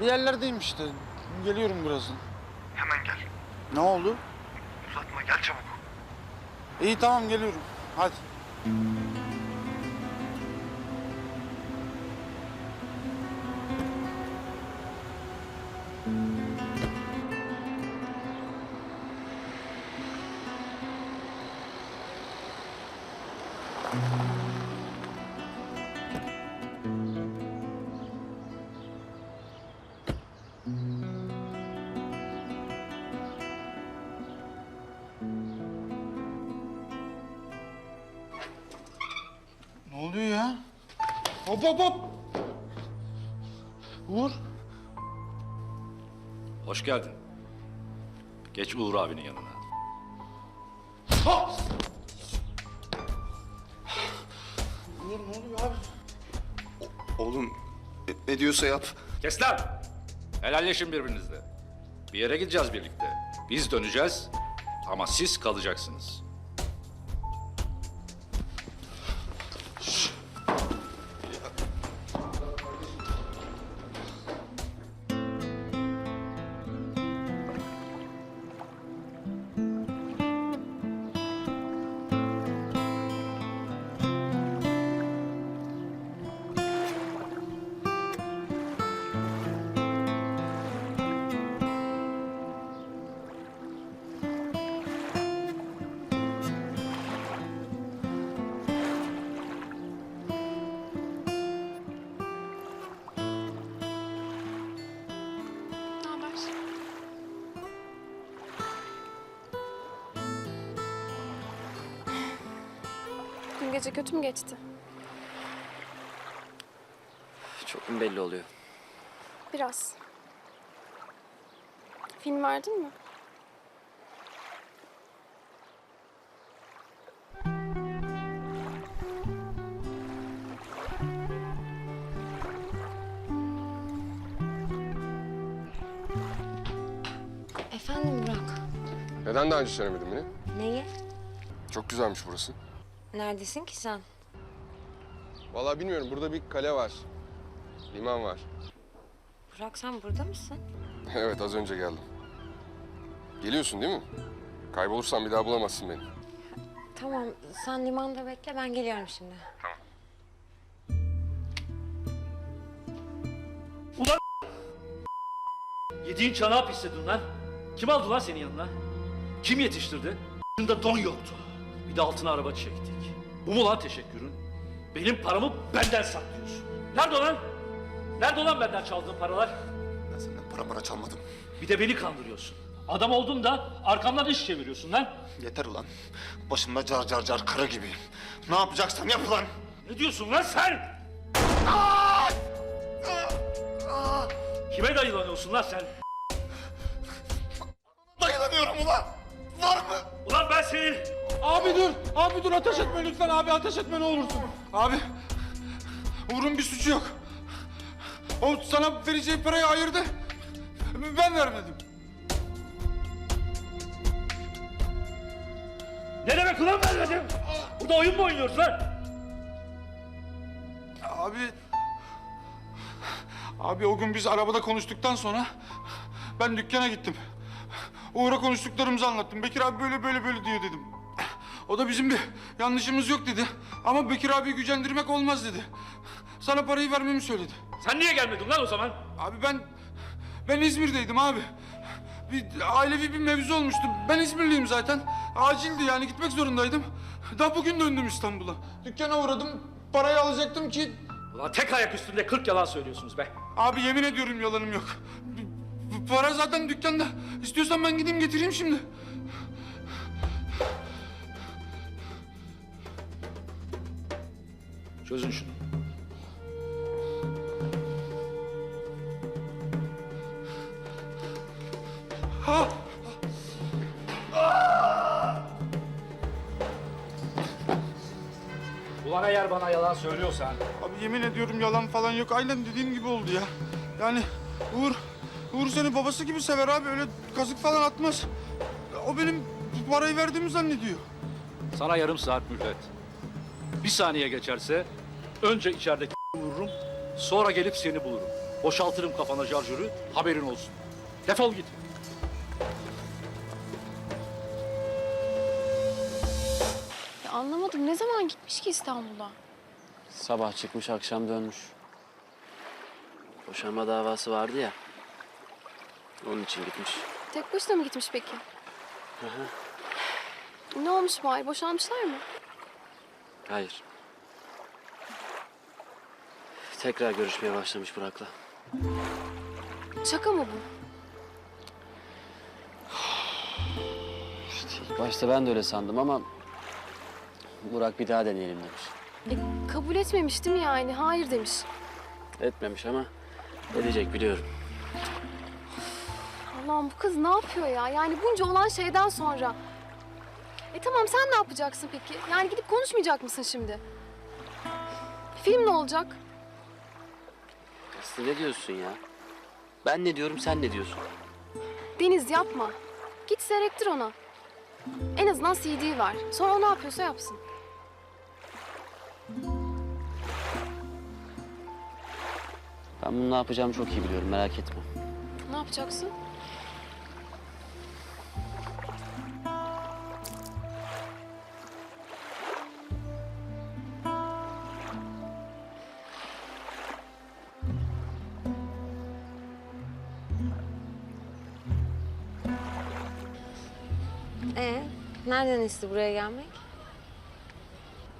Bir yerlerdeyim işte. Geliyorum birazdan. Hemen gel. Ne oldu? Uzatma gel çabuk. İyi tamam geliyorum. Hadi. Ne oluyor ya? Hop hop hop. Uğur. Hoş geldin. Geç Uğur abinin yanına. Ha! Uğur ne oluyor abi? Oğlum ne, ne diyorsa yap. Kes lan! Helalleşin birbirinizle. Bir yere gideceğiz birlikte. Biz döneceğiz ama siz kalacaksınız. Gece kötü mü geçti? Çok mu belli oluyor? Biraz. Film verdin mi? Efendim Burak. Neden daha önce söylemedin beni? Neyi? Çok güzelmiş burası. Neredesin ki sen? Vallahi bilmiyorum. Burada bir kale var. Liman var. Burak sen burada mısın? evet az önce geldim. Geliyorsun değil mi? Kaybolursan bir daha bulamazsın beni. Tamam sen limanda bekle ben geliyorum şimdi. Yediğin çanağı pisledin lan. Kim aldı lan senin yanına? Kim yetiştirdi? Yanında don yoktu. Bir de altına araba çektik. Bu mu lan teşekkürün? Benim paramı benden saklıyorsun. Nerede o lan? Nerede olan benden çaldığın paralar? Ben senden para para çalmadım. Bir de beni kandırıyorsun. Adam oldun da arkamdan iş çeviriyorsun lan. Yeter ulan. Başımda car car car karı gibi. Ne yapacaksan yap ulan. Ne diyorsun lan sen? Kime dayılanıyorsun lan sen? Dayanamıyorum ulan. Var mı? Ulan ben senin... Abi dur. Abi dur ateş etme lütfen abi ateş etme ne olursun. Abi. Uğur'un bir suçu yok. O sana vereceği parayı ayırdı. Ben vermedim. Ne demek ulan vermedim? Burada oyun mu oynuyoruz lan? Abi... Abi o gün biz arabada konuştuktan sonra ben dükkana gittim. Uğur'a konuştuklarımızı anlattım. Bekir abi böyle böyle böyle diyor dedim. O da bizim bir yanlışımız yok dedi. Ama Bekir abi gücendirmek olmaz dedi. Sana parayı vermemi söyledi. Sen niye gelmedin lan o zaman? Abi ben ben İzmir'deydim abi. Bir ailevi bir mevzu olmuştu. Ben İzmirliyim zaten. Acildi yani gitmek zorundaydım. Daha bugün döndüm İstanbul'a. Dükkana uğradım. Parayı alacaktım ki Ulan tek ayak üstünde 40 yalan söylüyorsunuz be. Abi yemin ediyorum yalanım yok. Para zaten dükkanda. İstiyorsan ben gideyim getireyim şimdi. Çözün şunu. Ha! Ulan eğer bana yalan söylüyorsan... Abi yemin ediyorum yalan falan yok. Aynen dediğim gibi oldu ya. Yani Uğur, Uğur seni babası gibi sever abi. Öyle kazık falan atmaz. O benim parayı verdiğimi zannediyor. Sana yarım saat mühlet. Bir saniye geçerse önce içerideki vururum, sonra gelip seni bulurum. Boşaltırım kafana şarjörü, haberin olsun. Defol git. Ya anlamadım. Ne zaman gitmiş ki İstanbul'a? Sabah çıkmış akşam dönmüş. Boşanma davası vardı ya. Onun için gitmiş. Tek başına mı gitmiş peki? Ne olmuş Mahir? Boşanmışlar mı? Hayır. Tekrar görüşmeye başlamış Burak'la. Şaka mı bu? İşte başta ben de öyle sandım ama... Burak bir daha deneyelim demiş. E, kabul etmemiş değil mi yani? Hayır demiş. Etmemiş ama edecek biliyorum. Allah'ım bu kız ne yapıyor ya? Yani bunca olan şeyden sonra. E tamam sen ne yapacaksın peki? Yani gidip konuşmayacak mısın şimdi? Film ne olacak? Aslı ne diyorsun ya? Ben ne diyorum sen ne diyorsun? Deniz yapma. Git seyrettir ona. En azından CD'yi ver. Sonra o ne yapıyorsa yapsın. Ben bunu ne yapacağımı çok iyi biliyorum merak etme. Ne yapacaksın? Ee, nereden esti buraya gelmek?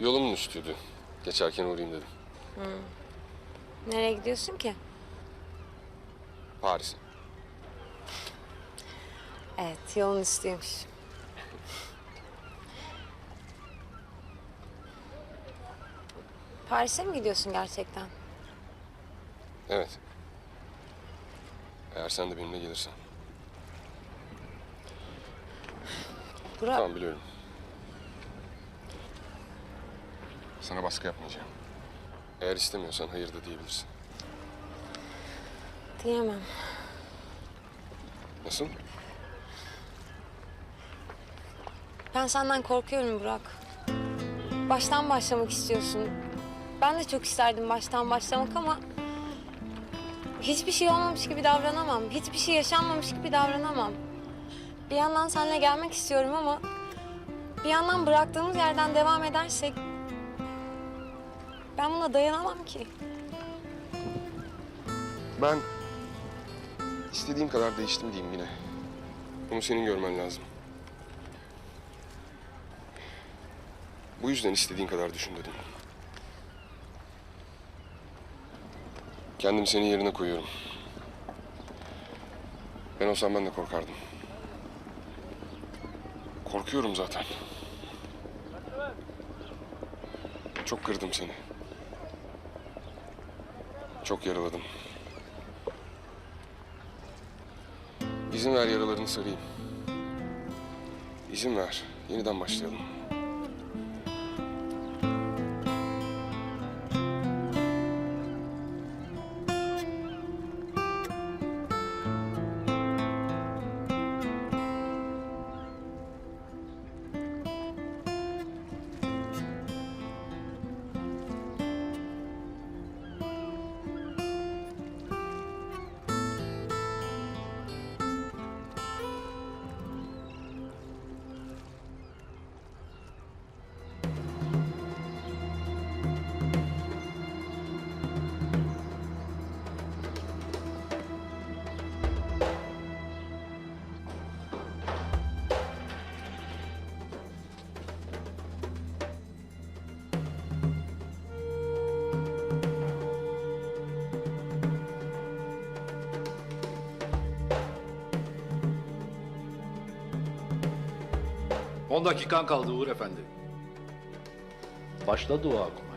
Yolumun üstüydü. Geçerken uğrayayım dedim. Nereye gidiyorsun ki? Paris. Evet, yolun üstüymüş. Paris'e mi gidiyorsun gerçekten? Evet. Eğer sen de benimle gelirsen. Burak, Tamam biliyorum. Sana baskı yapmayacağım. Eğer istemiyorsan hayır da diyebilirsin. diyemem. Nasıl? Ben senden korkuyorum Burak. Baştan başlamak istiyorsun. Ben de çok isterdim baştan başlamak ama... Hiçbir şey olmamış gibi davranamam. Hiçbir şey yaşanmamış gibi davranamam. Bir yandan seninle gelmek istiyorum ama... Bir yandan bıraktığımız yerden devam edersek... Ben buna dayanamam ki. Ben istediğim kadar değiştim diyeyim yine. Bunu senin görmen lazım. Bu yüzden istediğin kadar düşün dedim. Kendimi senin yerine koyuyorum. Ben olsam ben de korkardım. Korkuyorum zaten. Çok kırdım seni. Çok yaraladım. İzin ver yaralarını sarayım. İzin ver. Yeniden başlayalım. On dakikan kaldı Uğur Efendi. Başla dua okumaya.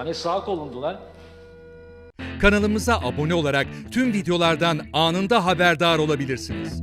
Hani sağ kolundu lan? Kanalımıza abone olarak tüm videolardan anında haberdar olabilirsiniz.